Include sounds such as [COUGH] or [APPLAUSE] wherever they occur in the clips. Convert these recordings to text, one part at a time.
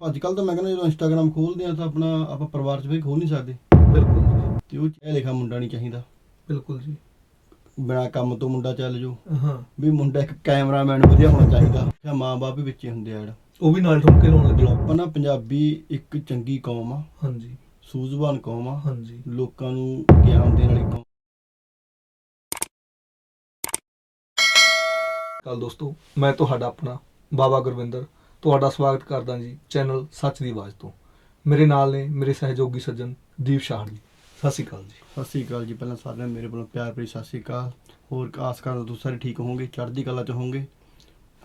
ਅੱਜ ਕੱਲ ਤਾਂ ਮੈਂ ਕਹਿੰਦਾ ਜਦੋਂ ਇੰਸਟਾਗ੍ਰam ਖੋਲਦੇ ਆ ਤਾਂ ਆਪਣਾ ਆਪਾਂ ਪਰਿਵਾਰ 'ਚ ਵੀ ਖੋਲ ਨਹੀਂ ਸਕਦੇ। ਬਿਲਕੁਲ ਜੀ। ਤੇ ਉਹ ਇਹ ਲਿਖਾ ਮੁੰਡਾ ਨਹੀਂ ਚਾਹੀਦਾ। ਬਿਲਕੁਲ ਜੀ। ਬਿਨਾ ਕੰਮ ਤੋਂ ਮੁੰਡਾ ਚੱਲ ਜੋ ਹਾਂ। ਵੀ ਮੁੰਡਾ ਇੱਕ ਕੈਮਰਾਮੈਨ ਵਧੀਆ ਹੋਣਾ ਚਾਹੀਦਾ। ਜਾਂ ਮਾਂ-ਬਾਪ ਵੀ ਵਿੱਚੇ ਹੁੰਦੇ ਆ ਜਿਹੜਾ। ਉਹ ਵੀ ਨਾਲ ਠੁਮਕੇ ਲਾਉਣ ਲੱਗੇ। ਆਪਾਂ ਨਾ ਪੰਜਾਬੀ ਇੱਕ ਚੰਗੀ ਕੌਮ ਆ। ਹਾਂਜੀ। ਸੂਝਵਾਨ ਕੌਮ ਆ। ਹਾਂਜੀ। ਲੋਕਾਂ ਨੂੰ ਗਿਆਨ ਦੇਣ ਵਾਲੀ ਕੌਮ। ਕੱਲ ਦੋਸਤੋ ਮੈਂ ਤੁਹਾਡਾ ਆਪਣਾ ਬਾਬਾ ਗੁਰਵਿੰਦਰ ਤੁਹਾਡਾ ਸਵਾਗਤ ਕਰਦਾ ਜੀ ਚੈਨਲ ਸੱਚ ਦੀ ਆਵਾਜ਼ ਤੋਂ। ਮੇਰੇ ਨਾਲ ਨੇ ਮੇਰੇ ਸਹਿਯੋਗੀ ਸੱਜਣ ਦੀਪ ਸ਼ਾਹ ਜੀ। ਸਤਿ ਸ਼੍ਰੀ ਅਕਾਲ ਜੀ। ਸਤਿ ਸ੍ਰੀ ਅਕਾਲ ਜੀ। ਪਹਿਲਾਂ ਸਾਰਿਆਂ ਨੂੰ ਮੇਰੇ ਵੱਲੋਂ ਪਿਆਰ ਭਰੀ ਸਤਿ ਸ੍ਰੀ ਅਕਾਲ। ਹੋਰ ਆਸ ਕਰਦਾ ਤੁਸੀਂ ਸਾਰੇ ਠੀਕ ਹੋਵੋਗੇ ਚੜ੍ਹਦੀ ਕਲਾ ਚ ਹੋਵੋਗੇ?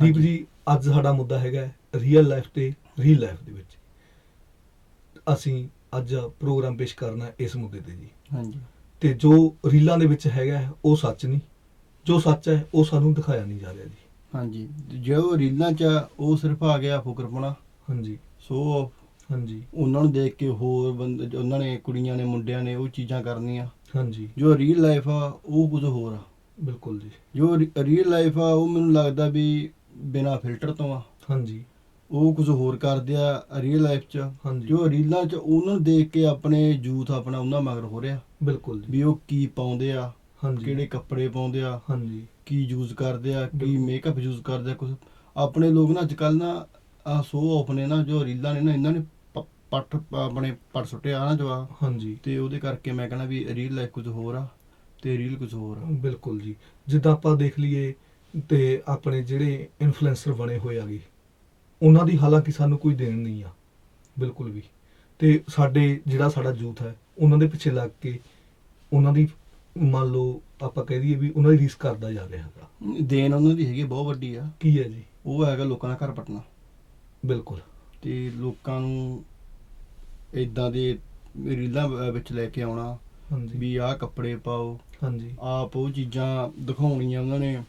ਦੀਪ ਜੀ ਅੱਜ ਸਾਡਾ ਮੁੱਦਾ ਹੈਗਾ ਰੀਅਲ ਲਾਈਫ ਤੇ ਰੀਅਲ ਲਾਈਫ ਦੇ ਵਿੱਚ। ਅਸੀਂ ਅੱਜ ਪ੍ਰੋਗਰਾਮ ਪੇਸ਼ ਕਰਨਾ ਇਸ ਮੁੱਦੇ ਤੇ ਜੀ। ਹਾਂਜੀ। ਤੇ ਜੋ ਰੀਲਾਂ ਦੇ ਵਿੱਚ ਹੈਗਾ ਉਹ ਸੱਚ ਨਹੀਂ। ਜੋ ਸੱਚ ਹੈ ਉਹ ਸਾਨੂੰ ਦਿਖਾਇਆ ਨਹੀਂ ਜਾ ਰਿਹਾ ਜੀ। ਹਾਂਜੀ। ਜੋ ਰੀਲਾਂ ਚ ਆ, ਉਹ ਸਿਰਫ ਆ ਗਿਆ ਫੁਕਰਪਣਾ ਹਾਂਜੀ। ਸੋ ਹਾਂਜੀ। ਉਹਨਾਂ ਨੂੰ ਦੇਖ ਕੇ ਹੋਰ ਬੰਦੇ ਉਹਨਾਂ ਨੇ ਕੁੜੀਆਂ ਨੇ ਮੁੰਡਿਆਂ ਨੇ ਉਹ ਚੀਜ਼ਾਂ ਕਰਨੀਆਂ। ਹਾਂਜੀ। ਜੋ ਰੀਅਲ ਲਾਈਫ ਆ ਉਹ ਕੁਝ ਹੋਰ ਆ। ਬਿਲਕੁਲ ਜੀ। ਜੋ ਰੀਅਲ ਲਾਈਫ ਆ ਉਹ ਮੈਨੂੰ ਲੱਗਦਾ ਵੀ ਬਿਨਾ ਫਿਲਟਰ ਤੋਂ ਆ। ਹਾਂਜੀ। ਉਹ ਕੁਝ ਹੋਰ ਕਰਦੇ ਆ ਰੀਅਲ ਲਾਈਫ 'ਚ। ਹਾਂਜੀ। ਜੋ ਰੀਲਾਂ 'ਚ ਉਹਨਾਂ ਨੂੰ ਦੇਖ ਕੇ ਆਪਣੇ ਯੂਥ ਆਪਣਾ ਉਹਨਾਂ ਮਗਰ ਹੋ ਰਿਹਾ। ਬਿਲਕੁਲ ਜੀ। ਵੀ ਉਹ ਕੀ ਪਾਉਂਦੇ ਆ ਹਾਂਜੀ। ਕਿਹੜੇ ਕੱਪੜੇ ਪਾਉਂਦੇ ਆ। ਹਾਂਜੀ। ਕੀ ਯੂਜ਼ ਕਰਦੇ ਆ ਕੀ। ਮੇਕਅਪ ਯੂਜ਼ ਕਰਦੇ ਆ ਕੁਝ ਆਪਣੇ ਲੋਕ ਨਾ ਅੱਜ ਕੱਲ ਨਾ ਆ ਸੋ ਆਫ ਨੇ ਨਾ ਜੋ ਰੀਲਾਂ ਨੇ ਨਾ ਇਹਨਾਂ ਨੇ ਪ- ਪੱਟ ਆਪਣੇ ਪੱਟ ਸੁੱਟਿਆ ਨਾ ਜੋ ਆ। ਹਾਂਜੀ। ਤੇ ਉਹਦੇ ਕਰਕੇ ਮੈਂ ਕਹਿੰਦਾ ਵੀ ਰੀਅਲ ਲਾਈਫ ਕੁਝ ਹੋਰ ਆ ਤੇ ਰੀਲ ਕੁਝ ਹੋਰ ਆ। ਬਿਲਕੁਲ ਜੀ। ਜਿੱਦਾਂ ਆਪਾਂ ਦੇਖ ਲਈਏ ਤੇ ਆਪਣੇ ਜਿਹੜੇ ਇਨਫਲੂਐਂਸਰ ਬਣੇ ਹੋਏ ਆਗੇ ਉਹਨਾਂ ਦੀ ਹਾਲਾਂਕਿ ਸਾਨੂੰ ਕੋਈ ਦੇਣ ਨਹੀਂ ਆ। ਬਿਲਕੁਲ ਵੀ। ਤੇ ਸਾਡੇ ਜਿਹੜਾ ਸਾਡਾ ਯੂਥ ਹੈ ਉਹਨਾਂ ਦੇ ਪਿੱਛੇ ਲੱਗ ਕੇ ਉਹਨਾਂ ਦੀ ਮੰਨ ਲਓ ਆਪਾਂ ਕਹਿ ਦਈਏ ਵੀ ਉਹਨਾਂ ਦੀ ਰੀਸ ਕਰਦਾ ਜਾ ਰਿਹਾ ਹੈਗਾ। ਦੇਣ ਉਹਨਾਂ ਦੀ ਹੈਗੀ ਬਹੁਤ ਵੱਡੀ ਆ। ਕੀ ਹੈ ਜੀ? ਉਹ ਹੈਗਾ ਲੋਕਾਂ ਦਾ ਘਰ ਪਟਣਾ ਬਿਲਕੁਲ। ਤੇ ਲੋਕਾਂ ਨੂੰ ਇਦਾਂ ਦੇ ਰੀਲਾਂ ਵ- ਵਿੱਚ ਲੈ ਕੇ ਆਉਣਾ ਹਾਂਜੀ। ਵੀ ਆਹ ਕੱਪੜੇ ਪਾਓ ਹਾਂਜੀ। ਆਪ ਉਹ ਚੀਜ਼ਾਂ ਦਿਖਾਉਣੀਆਂ ਉਹਨਾਂ ਨੇ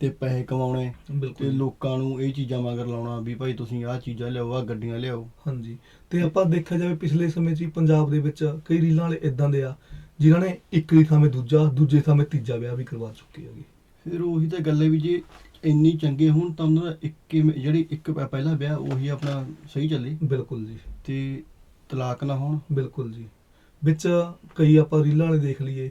ਤੇ ਪੈਸੇ ਕਮਾਉਣੇ ਤੇ ਬਿਲਕੁਲ ਲੋਕਾਂ ਨੂੰ ਇਹ ਚੀਜ਼ਾਂ ਮਗਰ ਲਾਉਣਾ ਵੀ ਭਾਈ ਤੁਸੀਂ ਆਹ ਚੀਜ਼ਾਂ ਲਿਆਓ ਆਹ ਗੱਡੀਆਂ ਲਿਆਓ। ਹਾਂਜੀ। ਤੇ ਆਪਾਂ ਦੇਖਿਆ ਜਾਵੇ ਪਿਛਲੇ ਸਮੇਂ 'ਚ ਹੀ ਪੰਜਾਬ ਦੇ ਵਿੱਚ ਕਈ ਰੀਲਾਂ ਵਾਲੇ ਇਦਾਂ ਦੇ ਆ ਜਿਨ੍ਹਾਂ ਨੇ ਇੱਕ ਦੀ ਥਾਵੇਂ ਦੂਜਾ ਦੂਜੇ ਥਾਵੇਂ ਤੀਜਾ ਵਿਆਹ ਵੀ ਕਰਵਾ ਚੁੱਕੇ ਹੈਗੇ। ਫਿਰ ਉਹੀ ਤਾਂ ਗੱਲ ਹੈ ਵੀ ਜੇ ਇੰਨੀ ਚੰਗੇ ਹੋਣ ਤਾਂ ਉਹਨਾਂ ਦਾ ਇੱਕ ਹੀ- ਜਿਹੜੀ ਇੱਕ ਪ- ਪਹਿਲਾ ਵਿਆਹ ਉਹੀ ਆਪਣਾ ਸਹੀ ਚੱਲੇ। ਬਿਲਕੁਲ ਜੀ। ਤੇ ਤਲਾਕ ਨਾ ਹੋਣ। ਬਿਲਕੁਲ ਜੀ। ਵਿੱਚ ਕਈ ਆਪਾਂ ਰੀਲਾਂ ਵਾਲੇ ਦੇਖ ਲਈਏ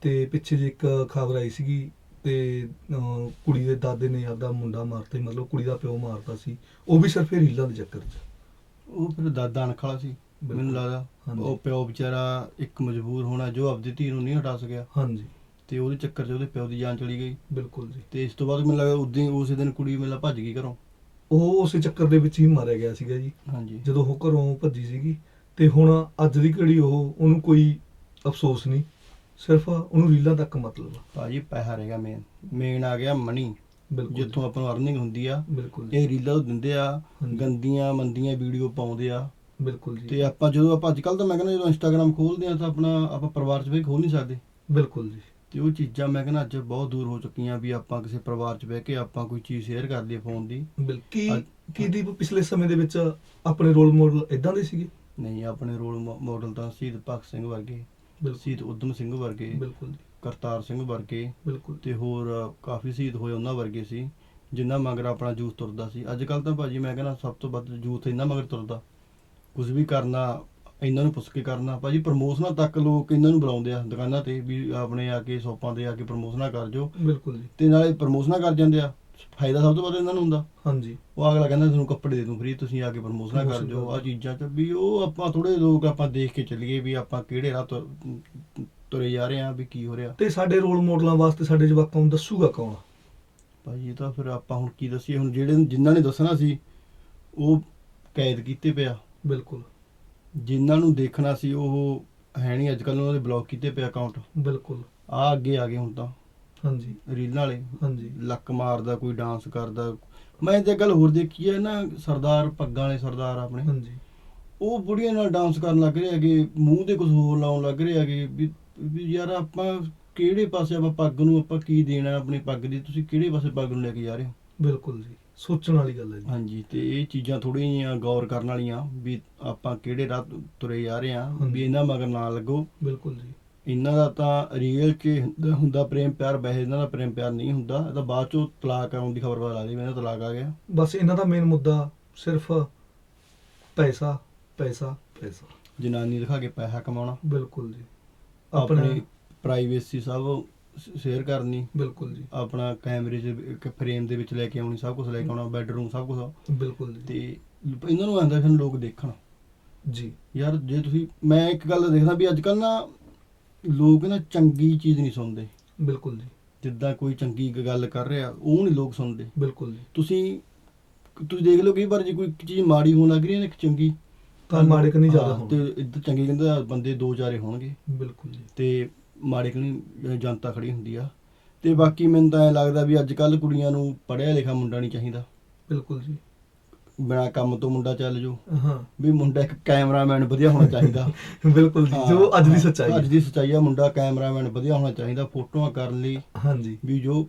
ਤੇ ਪਿੱਛੇ ਜੇ ਇੱਕ ਖਬਰ ਆਈ ਸੀਗੀ ਤੇ ਅਹ, ਕੁੜੀ ਦੇ ਦਾਦੇ ਨੇ ਆਪਦਾ ਮੁੰਡਾ ਮਾਰਤਾ ਸੀ ਮਤਲਬ ਕੁੜੀ ਦਾ ਪਿਓ ਮਾਰਤਾ ਸੀ। ਉਹ ਵੀ ਸਿਰਫ ਇਹ ਰੀਲਾਂ ਦੇ ਚੱਕਰ 'ਚ। ਉਹ ਫਿਰ ਦਾਦਾ ਅਣਖ ਵਾਲਾ ਸੀ। ਮੈਨੂੰ ਲੱਗਦਾ ਹਾਂਜੀ। ਉਹ ਪਿਓ ਵਿਚਾਰਾ ਇੱਕ ਮਜਬੂਰ ਹੋਣਾ ਜੋ ਆਪਦੀ ਧੀ ਨੂੰ ਨਹੀਂ ਹਟਾ ਸਕਿਆ। ਹਾਂਜੀ। ਤੇ ਉਹਦੇ ਚੱਕਰ 'ਚ ਉਹਦੇ ਪਿਓ ਦੀ ਜਾਨ ਚਲੀ ਗਈ। ਬਿਲਕੁਲ ਜੀ। ਤੇ ਇਸ ਤੋਂ ਬਾਅਦ ਮੈਨੂੰ ਲੱਗਦਾ ਉਦੋਂ ਉਸੇ ਦਿਨ ਕੁੜੀ ਮੇਲਾ ਭੱਜ ਗਈ ਘਰੋਂ। ਉਹ ਉਸੇ ਚੱਕਰ ਦੇ ਵਿੱਚ ਹੀ ਮਾਰਿਆ ਗਿਆ ਸੀਗਾ ਜੀ। ਹਾਂਜੀ। ਜਦੋਂ ਉਹ ਘਰੋਂ ਭੱਜੀ ਸੀਗੀ। ਤੇ ਹੁਣ ਅੱਜ ਦੀ ਘੜੀ ਉਹ ਉਹਨੂੰ ਕੋਈ ਅਫਸੋਸ ਨਹੀਂ। ਸਿਰਫ ਉਹਨੂੰ ਰੀਲਾਂ ਤੱਕ ਮਤਲਬ ਆ। ਭਾਜੀ ਪੈਸਾ ਰਹੇਗਾ ਮੇਨ ਮੇਨ ਆ ਗਿਆ ਮਨੀ ਬਿਲਕੁਲ ਜੀ, ਜਿੱਥੋਂ ਆਪਾਂ ਨੂੰ ਅਰਨਿੰਗ ਹੁੰਦੀ ਆ। ਬਿਲਕੁਲ ਜੀ, ਇਹ ਰੀਲਾਂ ਉਹ ਦਿੰਦੇ ਆ। ਹਾਂਜੀ। ਗੰਦੀਆਂ ਮੰਦੀਆਂ ਵੀਡੀਓ ਪਾਉਂਦੇ ਆ। ਬਿਲਕੁਲ ਜੀ। ਤੇ ਆਪਾਂ ਜਦੋਂ ਆਪਾਂ ਅੱਜ ਕੱਲ ਤਾਂ ਮੈਂ ਕਹਿੰਦਾ ਜਦੋਂ ਇੰਸਟਾਗ੍ਰam ਖੋਲਦੇ ਆ ਤਾਂ ਆਪਣਾ ਆਪਾਂ ਪਰਿਵਾਰ 'ਚ ਵੀ ਖੋਲ ਨਹੀਂ ਸਕਦੇ। ਬਿਲਕੁਲ ਜੀ। ਤੇ ਉਹ ਚੀਜ਼ਾਂ ਮੈਂ ਕਹਿੰਦਾ ਅੱਜ ਬਹੁਤ ਦੂਰ ਹੋ ਚੁੱਕੀਆਂ ਵੀ ਆਪਾਂ ਕਿਸੇ ਪਰਿਵਾਰ 'ਚ ਬਹਿ ਕੇ ਆਪਾਂ ਕੋਈ ਚੀਜ਼ ਸ਼ੇਅਰ ਕਰ ਲਈਏ ਫੋਨ ਦੀ। ਬਿਲ ਕੀ ਦੀਪ ਪਿਛਲੇ ਸਮੇਂ ਦੇ ਵਿੱਚ ਆਪਣੇ ਰੋਲ ਮਾਡਲ ਇਦਾਂ ਦੇ ਸੀਗੇ? ਨਹੀਂ ਆਪਣੇ ਰੋਲ ਮਾਡਲ ਤਾਂ ਸ਼ਹੀਦ ਭਗਤ ਸਿੰਘ ਵਰਗੇ ਸ਼ਹੀਦ ਉਦਮ ਸਿੰਘ ਵਰਗੇ ਬਿਲਕੁਲ ਜੀ। ਕਰਤਾਰ ਸਿੰਘ ਵਰਗੇ ਬਿਲਕੁਲ। ਤੇ ਹੋਰ ਕਾਫੀ ਸ਼ਹੀਦ ਹੋਏ ਉਹਨਾਂ ਵਰਗੇ ਸੀ ਜਿੰਨਾ ਮਗਰ ਆਪਣਾ ਯੂਥ ਤੁਰਦਾ ਸੀ। ਅੱਜ ਕੱਲ ਤਾਂ ਭਾਜੀ ਮੈਂ ਕਹਿੰਦਾ ਸਭ ਤੋਂ ਵੱਧ ਯੂਥ ਇਹਨਾਂ ਮਗਰ ਤੁਰਦਾ। ਕੁਝ ਵੀ ਕਰਨਾ ਇਹਨਾਂ ਨੂੰ ਪੁੱਛ ਕੇ ਕਰਨਾ। ਭਾਜੀ ਪ੍ਰਮੋਸ਼ਨਾਂ ਤੱਕ ਲੋਕ ਇਹਨਾਂ ਨੂੰ ਬੁਲਾਉਂਦੇ ਆ ਦੁਕਾਨਾਂ ਤੇ ਵੀ ਆਪਣੇ ਆ ਕੇ ਸ਼ੋਪਾਂ ਤੇ ਆ ਕੇ ਪ੍ਰਮੋਸ਼ਨਾਂ ਕਰ ਜੋ। ਬਿਲਕੁਲ ਜੀ। ਤੇ ਨਾਲੇ ਪ੍ਰਮੋਸ਼ਨਾਂ ਕਰ ਜਾਂਦੇ ਆ। ਫਾਇਦਾ ਸਭ ਤੋਂ ਵੱਧ ਇਹਨਾਂ ਨੂੰ ਹੁੰਦਾ। ਹਾਂਜੀ। ਉਹ ਅਗਲਾ ਕਹਿੰਦਾ ਤੁਹਾਨੂੰ ਕੱਪੜੇ ਦੇ ਦੂੰ ਫ੍ਰੀ ਤੁਸੀਂ ਆ ਕੇ ਪ੍ਰਮੋਸ਼ਨਾਂ ਕਰ ਜੋ। ਆ ਚੀਜ਼ਾਂ ਚ ਵੀ ਉਹ ਆਪਾਂ ਥੋੜੇ ਲੋਕ ਆਪਾਂ ਦੇਖ ਕੇ ਚੱਲੀਏ ਵੀ ਆਪਾਂ ਕਿਹੜੇ ਰਾਹ ਤੁਰ- ਤੁਰੇ ਜਾ ਰਹੇ ਆ ਵੀ ਕੀ ਹੋ ਰਿਹਾ। ਤੇ ਸਾਡੇ ਰੋਲ ਮਾਡਲਾਂ ਵਾਸਤੇ ਸਾਡੇ ਜਵਾਕਾਂ ਨੂੰ ਦੱਸੂਗਾ ਕੌਣ? ਭਾਈ ਇਹ ਤਾਂ ਫਿਰ ਆਪਾਂ ਹੁਣ ਕੀ ਦੱਸੀਏ? ਹੁਣ ਜਿਹੜੇ ਜਿਨ੍ਹਾਂ ਨੇ ਦੱਸਣਾ ਸੀ ਉਹ ਕੈਦ ਕੀਤੇ ਪਿਆ ਬਿਲਕੁਲ। ਜਿਨ੍ਹਾਂ ਨੂੰ ਦੇਖਣਾ ਸੀ ਉਹ ਹੈ ਨਹੀਂ ਅੱਜ ਕੱਲ ਉਹਨਾਂ ਦੇ ਬਲੌਕ ਕੀਤੇ ਪਿਆ ਅਕਾਊਂਟ ਬਿਲਕੁਲ। ਆ ਅੱਗੇ ਆ ਗਏ ਹੁਣ ਤਾਂ। ਹਾਂਜੀ। ਰੀਲਾਂ ਵਾਲੇ। ਹਾਂਜੀ। ਲੱਕ ਮਾਰਦਾ ਕੋਈ ਡਾਂਸ ਕਰਦਾ। ਮੈਂ ਤੇ ਗੱਲ ਹੋਰ ਦੇਖੀ ਹੈ ਨਾ ਸਰਦਾਰ ਪੱਗਾਂ ਵਾਲੇ ਸਰਦਾਰ ਆਪਣੇ। ਹਾਂਜੀ। ਉਹ ਬੁੜੀਆਂ ਨਾਲ ਡਾਂਸ ਕਰਨ ਲੱਗ ਰਹੇ ਹੈਗੇ ਮੂੰਹ ਤੇ ਕੁਝ ਹੋਰ ਲਾਉਣ ਲੱਗ ਰਹੇ ਹੈਗੇ ਵੀ ਯਾਰ ਆਪਾਂ ਕਿਹੜੇ ਪਾਸੇ ਆਪਾਂ ਪੱਗ ਨੂੰ ਆਪਾਂ ਕੀ ਦੇਣਾ ਆਪਣੀ ਪੱਗ ਦੀ? ਤੁਸੀਂ ਕਿਹੜੇ ਪਾਸੇ ਪੱਗ ਨੂੰ ਲੈ ਕੇ ਜਾ ਰਹੇ ਹੋ? ਬਿਲਕੁਲ ਜੀ। ਸੋਚਣ ਵਾਲੀ ਗੱਲ ਹੈ ਜੀ। ਹਾਂਜੀ ਤੇ ਇਹ ਚੀਜ਼ਾਂ ਥੋੜ੍ਹੀਆਂ ਜਿਹੀਆਂ ਗੌਰ ਕਰਨ ਵਾਲੀਆਂ ਵੀ ਆਪਾਂ ਕਿਹੜੇ ਰਾਹ ਤੁਰੇ ਜਾ ਰਹੇ ਹਾਂ ਹਾਂਜੀ। ਵੀ ਇਹਨਾਂ ਮਗਰ ਨਾ ਲੱਗੋ। ਬਿਲਕੁਲ ਜੀ। ਇਹਨਾਂ ਦਾ ਤਾਂ ਰੀਅਲ 'ਚ ਹੁੰਦਾ- ਹੁੰਦਾ ਪ੍ਰੇਮ ਪਿਆਰ ਵੈਸੇ ਇਹਨਾਂ ਦਾ ਪ੍ਰੇਮ ਪਿਆਰ ਨਹੀਂ ਹੁੰਦਾ। ਇਹ ਤਾਂ ਬਾਅਦ ਚੋਂ ਤਲਾਕ ਆਉਣ ਦੀ ਖਬਰ ਪਤਾ ਲੱਗਦੀ ਮੈਨੂੰ ਤਲਾਕ ਆ ਗਿਆ। ਬਸ ਇਹਨਾਂ ਦਾ ਮੇਨ ਮੁੱਦਾ ਸਿਰਫ ਪੈਸਾ ਪੈਸਾ ਪੈਸਾ। ਜਨਾਨੀ ਦਿਖਾ ਕੇ ਪੈਸਾ ਕਮਾਉਣਾ। ਬਿਲਕੁਲ ਜੀ। ਆਪਣਾ ਪ੍ਰਾਈਵੇਸੀ ਸਭ ਸ਼ੇਅਰ ਕਰਨੀ। ਬਿਲਕੁਲ ਜੀ। ਆਪਣਾ ਕੈਮਰੇ 'ਚ ਇੱਕ ਫਰੇਮ ਦੇ ਵਿੱਚ ਲੈ ਕੇ ਆਉਣੀ ਸਭ ਕੁਝ ਲੈ ਕੇ ਆਉਣਾ ਬੈੱਡਰੂਮ ਸਭ ਕੁਝ ਬਿਲਕੁਲ ਜੀ। ਤੇ ਇਹਨਾਂ ਨੂੰ ਆਂਦਾ ਫਿਰ ਲੋਕ ਦੇਖਣ। ਜੀ। ਯਾਰ ਜੇ ਤੁਸੀਂ ਮੈਂ ਇੱਕ ਗੱਲ ਦੇਖਦਾ ਵੀ ਅੱਜ ਕੱਲ ਨਾ ਲੋਕ ਨਾ ਚੰਗੀ ਚੀਜ਼ ਨਹੀਂ ਸੁਣਦੇ। ਬਿਲਕੁਲ ਜੀ। ਜਿੱਦਾਂ ਕੋਈ ਚੰਗੀ ਗੱਲ ਕਰ ਰਿਹਾ ਉਹ ਨਹੀਂ ਲੋਕ ਸੁਣਦੇ। ਬਿਲਕੁਲ ਜੀ। ਤੁਸੀਂ ਤੁਸੀਂ ਦੇਖ ਲਓ ਕਈ ਵਾਰ ਜੇ ਕੋਈ ਚੀਜ਼ ਮਾੜੀ ਹੋਣ ਲੱਗ ਰਹੀ ਹੈ ਨਾ ਇੱਕ ਚੰਗੀ ਤਾਂ ਮਾੜੇ ਕਨੀ ਜ਼ਿਆਦਾ ਹਾਂ, ਤੇ ਹੋਣ ਇੱਧਰ ਚੰਗੇ ਕਹਿੰਦੇ ਬੰਦੇ ਦੋ ਚਾਰੇ ਹੋਣਗੇ। ਬਿਲਕੁਲ ਜੀ। ਤੇ ਮਾੜੇ ਕਨੀ ਜਨਤਾ ਖੜੀ ਹੁੰਦੀ ਆ। ਤੇ ਬਾਕੀ ਮੈਨੂੰ ਤਾਂ ਐ ਲੱਗਦਾ ਵੀ ਅੱਜ ਕੱਲ ਕੁੜੀਆਂ ਨੂੰ ਪੜ੍ਹਿਆ ਲਿਖਿਆ ਮੁੰਡਾ ਨਹੀਂ ਚਾਹੀਦਾ। ਬਿਲਕੁਲ ਜੀ। ਬਿਨਾ ਕੰਮ ਤੋਂ ਮੁੰਡਾ ਚੱਲ ਜੋ ਹਾਂ। ਵੀ ਮੁੰਡਾ ਇੱਕ ਕੈਮਰਾਮੈਨ ਵਧੀਆ ਹੋਣਾ ਚਾਹੀਦਾ। [LAUGHS] ਬਿਲਕੁਲ ਜੀ ਜੋ ਅੱਜ ਦੀ ਸੱਚਾਈ ਅੱਜ ਹੈ ਦੀ ਸੱਚਾਈ ਆ ਮੁੰਡਾ ਕੈਮਰਾਮੈਨ ਵਧੀਆ ਹੋਣਾ ਚਾਹੀਦਾ ਫੋਟੋਆਂ ਕਰਨ ਲਈ। ਹਾਂਜੀ। ਵੀ ਜੋ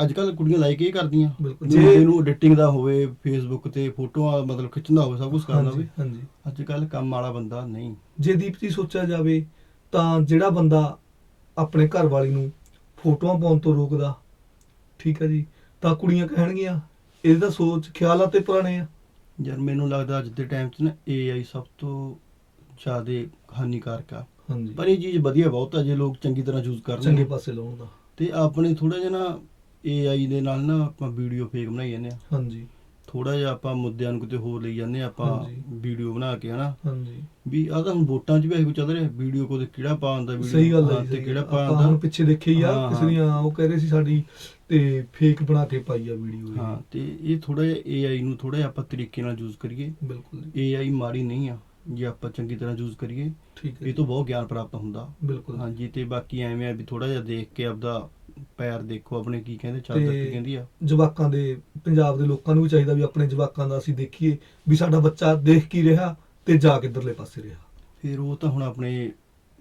ਅੱਜ ਕੱਲ ਕੁੜੀਆਂ ਲਾਈਕ ਇਹ ਕਰਦੀਆਂ। ਜੇ ਇਹਨੂੰ ਐਡੀਟਿੰਗ ਦਾ ਹੋਵੇ ਫੇਸਬੁੱਕ ਤੇ ਫੋਟੋਆਂ ਮਤਲਬ ਖਿੱਚਣ ਹੋਵੇ ਸਭ ਕੁਝ ਕਰਨਾ ਹੋਵੇ ਹਾਂਜੀ ਅੱਜ ਕੱਲ ਕੰਮ ਵਾਲਾ ਬੰਦਾ ਨਹੀਂ। ਜੇ ਦੀਪ ਜੀ ਸੋਚਿਆ ਜਾਵੇ ਤਾਂ ਜਿਹੜਾ ਬੰਦਾ ਆਪਣੇ ਘਰ ਵਾਲੀ ਨੂੰ ਫੋਟੋਆਂ ਪਾਉਣ ਤੋਂ ਰੋਕਦਾ। ਠੀਕ ਹੈ ਜੀ ਤਾਂ ਕੁੜੀਆਂ ਕਹਿਣਗੀਆਂ ਇਹਦੇ ਤਾਂ ਸੋਚ ਖਿਆਲਾਂ ਤੇ ਪੁਰਾਣੇ ਆ। ਯਾਰ ਮੈਨੂੰ ਲੱਗਦਾ ਅੱਜ ਦੇ ਟਾਈਮ 'ਚ ਨਾ AI ਸਭ ਤੋਂ ਜ਼ਿਆਦਾ ਹਾਨੀਕਾਰਕ ਆ। ਹਾਂਜੀ। ਪਰ ਇਹ ਚੀਜ਼ ਵਧੀਆ ਬਹੁਤ ਆ ਜੇ ਲੋਕ ਚੰਗੀ ਤਰ੍ਹਾਂ ਯੂਜ਼ ਚੰਗੇ ਕਰਨਗੇ ਪਾਸੇ ਲਾਉਣ ਦਾ। ਤੇ ਆਪਣੇ ਥੋੜਾ ਜਿਹਾ ਨਾ AI ਦੇ ਨਾਲ ਨਾ ਆਪਾਂ ਵੀਡੀਓ ਫੇਕ ਬਣਾਈ ਜਾਂਦੇ ਆ। ਹਾਂਜੀ। ਥੋੜਾ ਜਿਹਾ ਆਪਾਂ ਮੁੱਦਿਆਂ ਨੂੰ ਕਿਤੇ ਹੋਰ ਲਈ ਜਾਂਦੇ ਆ ਆਪਾਂ ਹਾਂਜੀ। ਵੀਡੀਓ ਬਣਾ ਕੇ ਹਨਾ? ਹਾਂਜੀ। ਵੀ ਆ ਤਾਂ ਹੁਣ ਵੋਟਾਂ 'ਚ ਵੀ ਇਹੋ ਚੱਲ ਰਿਹਾ ਵੀਡੀਓ ਕੋਲ ਕਿਹੜਾ ਪਾਉਂਦਾ ਵੀਡੀਓ ਸਹੀ ਗੱਲ ਹੈ ਹਾਂ, ਜੀ, ਤੇ ਕਿਹੜਾ ਗੱਲ। ਆਪਾਂ ਪਿੱਛੇ ਦੇਖੇ ਆ ਹਾਂ, ਕਿਸੇ। ਦੀਆਂ ਉਹ ਕਹਿ ਰਹੇ ਸੀ ਸਾਡੀ ਤੇ ਫੇਕ ਬਣਾ ਕੇ ਪਾਈ ਆ ਵੀਡੀਓ ਹਾਂ ਤੇ ਇਹ ਥੋੜਾ ਜਿਹਾ AI ਨੂੰ ਥੋੜਾ ਜਿਹਾ ਆਪਾਂ ਤਰੀਕੇ ਨਾਲ ਯੂਜ਼ ਕਰੀਏ। ਬਿਲਕੁਲ ਜੀ। AI ਮਾੜੀ ਨਹੀਂ ਆ ਜੇ ਆਪਾਂ ਚੰਗੀ ਤਰ੍ਹਾਂ ਯੂਜ਼ ਕਰੀਏ ਠੀਕ ਹੈ ਇਹ ਤੋਂ ਬਹੁਤ ਗਿਆਨ ਪ੍ਰਾਪਤ ਹੁੰਦਾ। ਬਿਲਕੁਲ। ਹਾਂਜੀ ਤੇ ਬਾਕੀ ਐਵੇਂ ਆ ਵੀ ਥੋੜਾ ਜਿਹਾ ਦੇਖ ਕੇ ਆਪਦਾ ਪੈਰ ਦੇਖੋ ਆਪਣੇ ਕੀ ਕਹਿੰਦੇ ਚਾਦਰ ਕੀ ਕਹਿੰਦੀ ਆ। ਜਵਾਕਾਂ ਦੇ ਪੰਜਾਬ ਦੇ ਲੋਕਾਂ ਨੂੰ ਵੀ ਚਾਹੀਦਾ ਵੀ ਆਪਣੇ ਜਵਾਕਾਂ ਦਾ ਅਸੀਂ ਦੇਖੀਏ ਵੀ ਸਾਡਾ ਬੱਚਾ ਦੇਖ ਕੀ ਰਿਹਾ ਤੇ ਜਾ ਕਿੱਧਰਲੇ ਪਾਸੇ ਰਿਹਾ। ਫਿਰ ਉਹ ਤਾਂ ਹੁਣ ਆਪਣੇ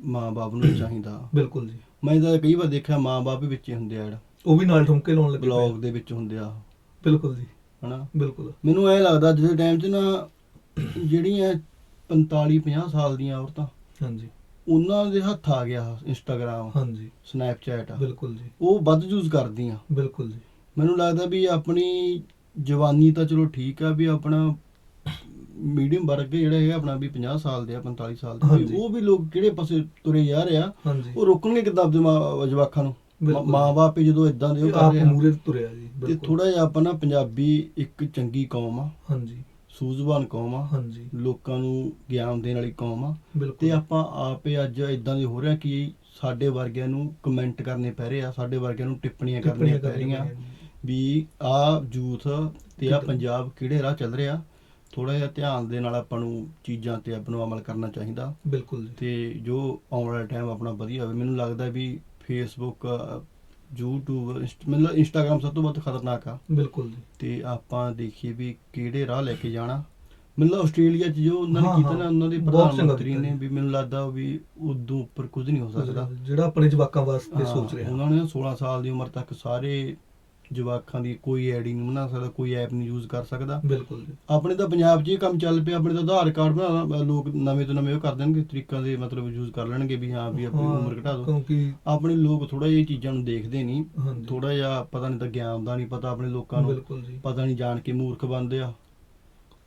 ਮਾਂ-ਬਾਪ ਨੂੰ ਚਾਹੀਦਾ। ਬਿਲਕੁਲ ਜੀ। ਮੈਂ ਤਾਂ ਕਈ ਵਾਰ ਦੇਖਿਆ ਮਾਂ-ਬਾਪ ਵੀ ਵਿੱਚ ਹੀ ਹੁੰਦੇ ਆ ਉਹ ਵੀ ਨਾਲ ਠੁਮਕੇ ਲਾਉਣ ਲੱਗੇ ਬਲੌਗ। ਦੇ ਵਿੱਚ ਹੁੰਦੇ ਆ। ਬਿਲਕੁਲ ਜੀ। ਹਨਾ? ਬਿਲਕੁਲ। ਮੈਨੂੰ ਐ ਲੱਗਦਾ ਦੇ ਟਾਈਮ 'ਚ ਨਾ ਜਿਹੜੀਆਂ 45 50 ਸਾਲ ਦੀਆਂ ਔਰਤਾਂ ਹਾਂਜੀ। ਉਹਨਾਂ ਦੇ ਹੱਥ ਆ ਗਿਆ ਇੰਸਟਾਗ੍ਰam ਹਾਂਜੀ। ਸਨੈਪਚੈਟ ਬਿਲਕੁਲ ਜੀ। ਉਹ ਵੱਧ ਯੂਜ਼ ਕਰਦੀਆਂ। ਬਿਲਕੁਲ ਜੀ। ਮੈਨੂੰ ਲੱਗਦਾ ਵੀ ਆਪਣੀ ਜਵਾਨੀ ਤਾਂ ਚਲੋ ਠੀਕ ਆ ਵੀ ਆਪਣਾ ਮੀਡੀਅਮ ਵਰਗ ਜਿਹੜਾ ਹੈਗਾ ਆਪਣਾ ਵੀ 50 ਸਾਲ ਦੇ ਆ 45 ਸਾਲ ਦੇ। ਉਹ ਵੀ ਲੋਕ ਕਿਹੜੇ ਪਾਸੇ ਤੁਰੇ ਜਾ ਰਹੇ ਆ ਉਹ ਰੋਕਣਗੇ ਕਿੱਦਾਂ ਮਾਂ- ਜਵਾਕਾਂ ਨੂੰ। ਮਾਂ-ਬਾਪ ਜਦੋਂ ਇਦਾਂ ਦੇ ਉਹ ਕਰ ਰਹੇ ਆ। ਮੂਰੇ ਤੁਰਿਆ ਜੀ ਤੇ ਥੋੜਾ ਜਿਹਾ ਆਪਾਂ ਨਾ ਪੰਜਾਬੀ ਇੱਕ ਚੰਗੀ ਕੌਮ ਆ। ਹਾਂਜੀ। ਸੂਝਵਾਨ ਕੌਮ ਆ। ਹਾਂਜੀ। ਲੋਕਾਂ ਨੂੰ ਗਿਆਨ ਦੇਣ ਵਾਲੀ ਕੌਮ ਆ। ਬਿਲਕੁਲ। ਤੇ ਆਪਾਂ ਆਪੇ ਅੱਜ ਇਦਾਂ ਦੇ ਹੋ ਰਿਹਾ ਕਿ ਸਾਡੇ ਵਰਗਿਆਂ ਨੂੰ ਕਮੈਂਟ ਕਰਨੇ ਪੈ ਰਹੇ ਆ ਸਾਡੇ ਵਰਗਿਆਂ ਨੂੰ ਟਿੱਪਣੀਆਂ ਕਰਨੀਆਂ ਪੈ ਰਹੀਆਂ। ਵੀ ਆ ਯੂਥ ਤੇ ਆ। ਪੰਜਾਬ ਕਿਹੜੇ ਰਾਹ ਚੱਲ ਰਿਹਾ? ਥੋੜਾ ਜਿਹਾ ਧਿਆਨ ਦੇ ਨਾਲ ਆਪਾਂ ਨੂੰ ਚੀਜ਼ਾਂ ਤੇ ਆਪਾਂ ਨੂੰ ਅਮਲ ਕਰਨਾ ਚਾਹੀਦਾ। ਬਿਲਕੁਲ ਜੀ। ਤੇ ਜੋ ਆਉਣ ਵਾਲਾ ਟਾਈਮ ਆਪਣਾ ਵਧੀਆ ਹੋਵੇ ਮੈਨੂੰ ਲੱਗਦਾ ਵੀ ਫੇਸਬੁੱਕ YouTube ਇੰਸਟ- ਮਤਲਬ ਇੰਸਟਾਗ੍ਰam ਸਭ ਤੋਂ ਵੱਧ ਖਤਰਨਾਕ ਆ। ਬਿਲਕੁਲ ਜੀ। ਤੇ ਆਪਾਂ ਦੇਖੀਏ ਵੀ ਕਿਹੜੇ ਰਾਹ ਲੈ ਕੇ ਜਾਣਾ। ਮਤਲਬ ਆਸਟ੍ਰੇਲੀਆ 'ਚ ਜੋ ਉਹਨਾਂ ਨੇ ਹਾਂ, ਕੀਤਾ ਹਾਂ। ਨਾ ਉਹਨਾਂ ਦੇ ਬਹੁਤ ਪ੍ਰਧਾਨ ਚੰਗਾ ਮੰਤਰੀ ਕੀਤਾ ਨੇ ਜੀ। ਵੀ ਮੈਨੂੰ ਲੱਗਦਾ ਵੀ ਉਦੋਂ ਉੱਪਰ ਕੁਝ ਨਹੀਂ ਹੋ ਸਕਦਾ। ਜਿਹੜਾ ਆਪਣੇ ਜਵਾਕਾਂ ਵਾਸਤੇ ਹਾਂ, ਸੋਚ ਰਿਹਾ। ਉਹਨਾਂ ਨਾ 16 ਸਾਲ ਦੀ ਉਮਰ ਤੱਕ ਸਾਰੇ ਜਵਾਕਾਂ ਦੀ ਕੋਈ ਆਈਡੀ ਨਹੀਂ ਬਣਾ ਸਕਦਾ ਕੋਈ ਐਪ ਨਹੀਂ ਯੂਜ਼ ਕਰ ਸਕਦਾ। ਬਿਲਕੁਲ ਜੀ। ਆਪਣੇ ਤਾਂ ਪੰਜਾਬ 'ਚ ਇਹ ਕੰਮ ਚੱਲ ਪਿਆ ਆਪਣੇ ਤਾਂ ਆਧਾਰ ਕਾਰਡ ਬਣਾਉਣਾ ਲੋਕ ਨਵੇਂ ਤੋਂ ਨਵੇਂ ਉਹ ਕਰ ਦੇਣਗੇ ਤਰੀਕਾਂ ਦੇ ਮਤਲਬ ਯੂਜ਼ ਕਰ ਲੈਣਗੇ ਵੀ ਹਾਂ ਵੀ ਆਪਣੀ ਉਮਰ ਘਟਾ ਦਿਓ ਕਿਉਂਕਿ ਆਪਣੇ ਲੋਕ ਥੋੜਾ ਜਿਹਾ ਇਹ ਚੀਜ਼ਾਂ ਨੂੰ ਦੇਖਦੇ ਨਹੀਂ ਥੋੜਾ ਜਿਹਾ ਪਤਾ ਨਹੀਂ ਤਾਂ ਗਿਆਨ ਦਾ ਨਹੀਂ ਪਤਾ ਆਪਣੇ ਲੋਕਾਂ ਨੂੰ ਬਿਲਕੁਲ ਜੀ। ਪਤਾ ਨਹੀਂ ਜਾਣ ਕੇ ਮੂਰਖ ਬਣਦੇ ਆ।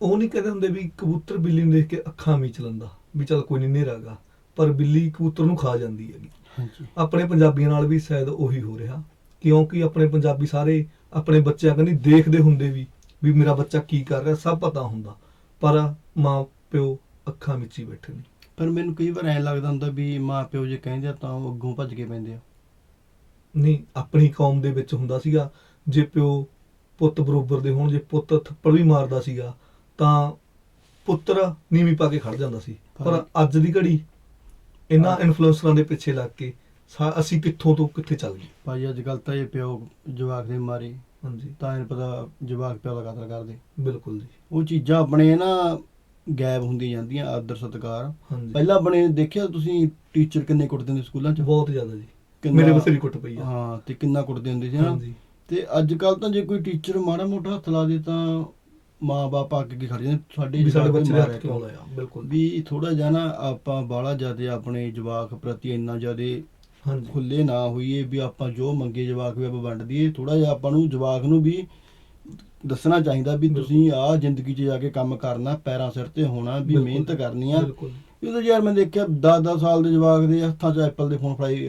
ਉਹ ਨਹੀਂ ਕਹਿੰਦੇ ਹੁੰਦੇ ਵੀ ਕਬੂਤਰ ਬਿੱਲੀ ਨੂੰ ਦੇਖ ਕੇ ਅੱਖਾਂ ਮੀਚ ਲੈਂਦਾ ਵੀ ਚੱਲ ਕੋਈ ਨਹੀਂ ਨੇਰਾਗਾ ਪਰ ਬਿੱਲੀ ਕਬੂਤਰ ਨੂੰ ਖਾ ਜਾਂਦੀ ਹੈਗੀ। ਹਾਂਜੀ। ਆਪਣੇ ਪੰਜਾਬੀਆਂ ਨਾਲ ਵੀ ਸ਼ਾਇਦ ਉਹੀ ਹੋ ਰਿਹਾ। ਕਿਉਂਕਿ ਆਪਣੇ ਪੰਜਾਬੀ ਸਾਰੇ ਆਪਣੇ ਬੱਚਿਆਂ ਕੰਨੀ ਦੇਖਦੇ ਹੁੰਦੇ ਵੀ ਵੀ ਮੇਰਾ ਬੱਚਾ ਕੀ ਕਰ ਰਿਹਾ ਸਭ ਪਤਾ ਹੁੰਦਾ ਪਰ ਮਾਂ ਪਿਓ ਅੱਖਾਂ ਮੀਚੀ ਬੈਠੇ ਨੇ ਪਰ ਮੈਨੂੰ ਕਈ ਵਾਰ ਐਂ ਲੱਗਦਾ ਹੁੰਦਾ ਵੀ ਮਾਂ ਪਿਓ ਜੇ ਕਹਿੰਦੇ ਆ ਤਾਂ ਉਹ ਅੱਗੋਂ ਭੱਜ ਕੇ ਪੈਂਦੇ ਆ ਨਹੀਂ ਆਪਣੀ ਕੌਮ ਦੇ ਵਿੱਚ ਹੁੰਦਾ ਸੀਗਾ ਜੇ ਪਿਓ ਪੁੱਤ ਬਰੋਬਰ ਦੇ ਹੋਣ ਜੇ ਪੁੱਤ ਥੱਪੜ ਵੀ ਮਾਰਦਾ ਸੀਗਾ ਤਾਂ ਪੁੱਤਰ ਨੀਵੀਂ ਪਾ ਕੇ ਖੜ ਜਾਂਦਾ ਸੀ ਪਰ ਹਾਂ। ਅੱਜ ਦੀ ਘੜੀ ਇਹਨਾਂ ਹਾਂ। ਇਨਫਲੂਐਂਸਰਾਂ ਦੇ ਪਿੱਛੇ ਲੱਗ ਕੇ ਸਾ- ਅਸੀਂ ਕਿੱਥੋਂ ਤੋਂ ਕਿੱਥੇ ਚੱਲ ਗਏ? ਭਾਈ ਅੱਜ ਕੱਲ ਤਾਂ ਇਹ ਪਿਓ ਜਵਾਕ ਦੇ ਮਾਰੇ ਹਾਂਜੀ। ਤਾਂ ਇਹਨੂੰ ਪਤਾ ਜਵਾਕ ਪਿਓ ਦਾ ਕਤਲ ਕਰਦੇ। ਬਿਲਕੁਲ ਜੀ। ਉਹ ਚੀਜ਼ਾਂ ਆਪਣੇ ਨਾ ਗਾਇਬ ਹੁੰਦੀਆਂ ਜਾਂਦੀਆਂ ਆਦਰ ਸਤਕਾਰ। ਹਾਂਜੀ। ਪਹਿਲਾਂ ਆਪਣੇ ਦੇਖਿਆ ਤੁਸੀਂ ਟੀਚਰ ਕਿੰਨੇ ਕੁੱਟਦੇ ਹੁੰਦੇ ਸਕੂਲਾਂ 'ਚ? ਬਹੁਤ ਜ਼ਿਆਦਾ ਜੀ। ਕਿੰਨਾ- ਮੇਰੇ ਬਸੇਰੀ ਕੁੱਟ ਪਈ ਆ। ਹਾਂ ਤੇ ਕਿੰਨਾ ਕੁੱਟਦੇ ਹੁੰਦੇ ਸੀ ਨਾ। ਹਾਂਜੀ। ਤੇ ਅੱਜ ਕੱਲ ਤਾਂ ਜੇ ਕੋਈ ਟੀਚਰ ਮਾੜਾ ਮੋਟਾ ਹੱਥ ਲਾ ਦੇ ਤਾਂ ਮਾਂ-ਬਾਪ ਆ ਕੇ ਖੜ ਜਾਂਦੇ। ਸਾਡੇ ਵੀ ਸਾਡੇ ਜਵਾਕ ਬੱਚੇ ਦੇ ਮਾਰਿਆ ਹੱਥ ਕਿਉਂ? ਲਾਇਆ? ਬਿਲਕੁਲ। ਵੀ ਥੋੜਾ ਜਿਹਾ ਨਾ ਆਪਾਂ ਬਾਹਲਾ ਜਿਆਦੇ ਆਪਣੇ ਜਵਾਕ ਪ੍ਰਤੀ ਇੰਨਾ ਜਿਆਦੇ ਹਾਂਜੀ। ਖੁੱਲੇ ਨਾ ਹੋਈਏ ਵੀ ਆਪਾਂ ਜੋ ਮੰਗੇ ਜਵਾਕ ਵੀ ਆਪਾਂ ਵੰਡ ਦਈਏ ਥੋੜਾ ਜਿਹਾ ਆਪਾਂ ਨੂੰ ਜਵਾਕ ਨੂੰ ਵੀ ਦੱਸਣਾ ਚਾਹੀਦਾ ਵੀ। ਤੁਸੀਂ ਆ ਜ਼ਿੰਦਗੀ 'ਚ ਜਾ ਕੇ ਕੰਮ ਕਰਨਾ ਪੈਰਾਂ ਸਿਰ ਤੇ ਹੋਣਾ ਵੀ। ਮਿਹਨਤ ਕਰਨੀ ਆ। ਬਿਲਕੁਲ। ਇਹ ਤਾਂ ਯਾਰ ਮੈਂ ਦੇਖਿਆ 10-10 ਸਾਲ ਦੇ ਜਵਾਕ ਦੇ ਹੱਥਾਂ 'ਚ ਐਪਲ ਦੇ ਫੋਨ ਫੜਾਈ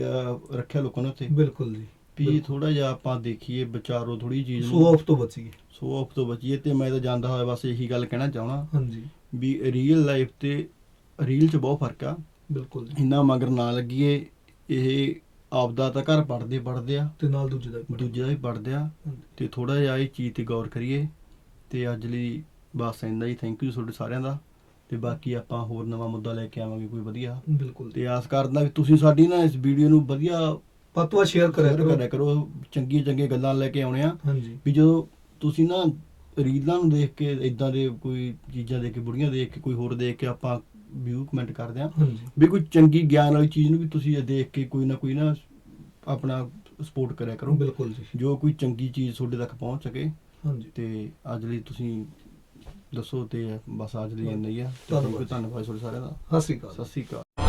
ਰੱਖਿਆ ਲੋਕਾਂ ਨੇ ਉੱਥੇ। ਬਿਲਕੁਲ ਜੀ। ਵੀ ਥੋੜਾ ਜਿਹਾ ਆਪਾਂ ਦੇਖੀਏ ਵਿਚਾਰੋ ਥੋੜੀ ਚੀਜ਼ ਸੋ ਨੂੰ। ਆਫ ਤੋਂ ਬਚੀਏ। ਸੋ ਆਫ ਤੋਂ ਬਚੀਏ ਤੇ ਮੈਂ ਤਾਂ ਜਾਂਦਾ ਹੋਇਆ ਬਸ ਇਹੀ ਗੱਲ ਕਹਿਣਾ ਚਾਹਣਾ ਹਾਂਜੀ। ਵੀ ਰੀਅਲ ਲਾਈਫ ਤੇ ਰੀਲ 'ਚ ਬਹੁਤ ਫ਼ਰਕ ਆ। ਬਿਲਕੁਲ ਜੀ। ਇੰਨਾ ਮਗਰ ਨਾ ਲੱਗੀਏ ਇਹ ਆਪਦਾ ਤਾਂ ਘਰ ਪੜਦੇ ਪੜਦੇ ਆ। ਤੇ ਨਾਲ ਦੂਜੇ ਦਾ ਵੀ। ਦੂਜੇ ਦਾ ਵੀ ਪੜਦੇ ਆ। ਤੇ ਥੋੜਾ ਜਿਹਾ ਇਹ ਚੀਜ਼ ਤੇ ਗੌਰ ਕਰੀਏ ਤੇ ਅੱਜ ਲਈ ਬਸ ਇੰਨਾ ਹੀ। ਥੈਂਕ ਯੂ ਤੁਹਾਡੇ ਸਾਰਿਆਂ ਦਾ। ਤੇ ਬਾਕੀ ਆਪਾਂ ਹੋਰ ਨਵਾਂ ਮੁੱਦਾ ਲੈ ਕੇ ਆਵਾਂਗੇ ਕੋਈ ਵਧੀਆ। ਬਿਲਕੁਲ। ਤੇ ਆਸ ਕਰਦਾ ਵੀ ਤੁਸੀਂ ਸਾਡੀ ਨਾ ਇਸ ਵੀਡੀਓ ਨੂੰ ਵਧੀਆ ਪਤਵਾ ਸ਼ੇਅਰ ਕਰਿਆ ਕਰੋ। ਕਰਿਆ ਕਰੋ। ਚੰਗੀਆਂ ਚੰਗੀਆਂ ਗੱਲਾਂ ਲੈ ਕੇ ਆਉਣੇ ਆ। ਹਾਂਜੀ। ਵੀ ਜਦੋਂ ਤੁਸੀਂ ਨਾ ਰੀਲਾਂ ਨੂੰ ਦੇਖ ਕੇ ਇਦਾਂ ਦੇ ਕੋਈ ਚੀਜ਼ਾਂ ਦੇਖ ਕੇ ਬੁੜੀਆਂ ਦੇਖ ਕੇ ਕੋਈ ਹੋਰ ਦੇਖ ਕੇ ਆਪਾਂ ਵਿਊ ਕਮੈਂਟ ਕਰਦੇ ਆ। ਵੀ ਕੋਈ ਚੰਗੀ ਗਿਆਨ ਵਾਲੀ ਚੀਜ਼ ਨੂੰ ਵੀ ਤੁਸੀਂ ਇਹ ਦੇਖ ਕੇ ਕੋਈ ਨਾ ਕੋਈ ਨਾ ਆਪਣਾ ਸਪੋਰਟ ਕਰਿਆ ਕਰੋ। ਬਿਲਕੁਲ ਜੀ। ਜੋ ਕੋਈ ਚੰਗੀ ਚੀਜ਼ ਤੁਹਾਡੇ ਤੱਕ ਪਹੁੰਚ ਸਕੇ। ਹਾਂਜੀ। ਤੇ ਅੱਜ ਲਈ ਤੁਸੀਂ ਦੱਸੋ ਤੇ ਬਸ ਅੱਜ ਲਈ ਇੰਨਾ ਹੀ ਆ। ਧੰਨਵਾਦ ਤੁਹਾਡੇ ਸਾਰਿਆਂ ਦਾ। ਸਤਿ ਸ਼੍ਰੀ ਅਕਾਲ। ਸਤਿ ਸ਼੍ਰੀ ਅਕਾਲ।